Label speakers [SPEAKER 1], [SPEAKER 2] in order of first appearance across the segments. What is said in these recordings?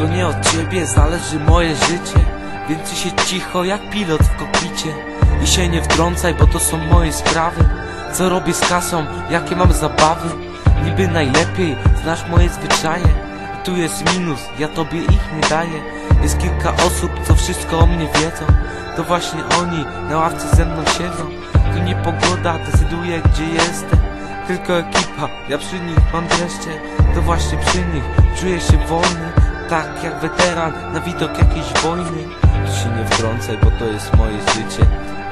[SPEAKER 1] To nie od ciebie zależy moje życie. Więc się cicho jak pilot w kokpicie. I się nie wtrącaj, bo to są moje sprawy. Co robię z kasą, jakie mam zabawy? Niby najlepiej, znasz moje zwyczaje. Tu jest minus, ja tobie ich nie daję. Jest kilka osób, co wszystko o mnie wiedzą. To właśnie oni na ławce ze mną siedzą. Tu nie pogoda decyduje gdzie jestem. Tylko ekipa, ja przy nich mam dreszcze. To właśnie przy nich czuję się wolny Tak jak weteran na widok jakiejś wojny. Tu się nie wtrącaj, bo to jest moje życie.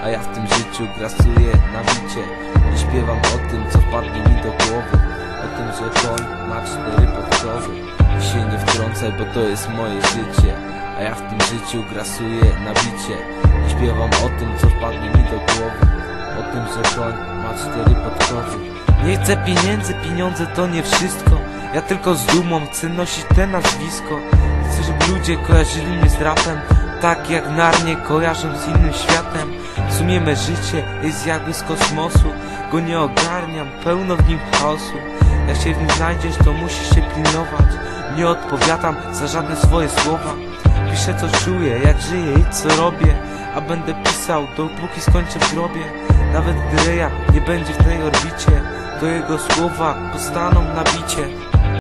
[SPEAKER 1] A ja w tym życiu grasuję na bicie. I śpiewam o tym, co wpadnie mi do głowy. O tym, że koń ma cztery podkowy. I się nie wtrącaj, bo to jest moje życie. A ja w tym życiu grasuję na bicie. I śpiewam o tym, co wpadnie mi do głowy. O tym, że koń ma cztery podkowy. Nie chcę pieniędzy, pieniądze to nie wszystko Ja tylko z dumą chcę nosić te nazwisko. Chcę, żeby ludzie kojarzyli mnie z rapem Tak jak Narnie kojarzą z innym światem. W sumie me życie jest jakby z kosmosu. Go nie ogarniam, pełno w nim chaosu. Jak się w nim znajdziesz, to musisz się pilnować. Nie odpowiadam za żadne swoje słowa. Piszę co czuję, jak żyję i co robię. A będę pisał, dopóki skończę w grobie. Nawet gdy Reja nie będzie w tej orbicie To jego słowa postaną na bicie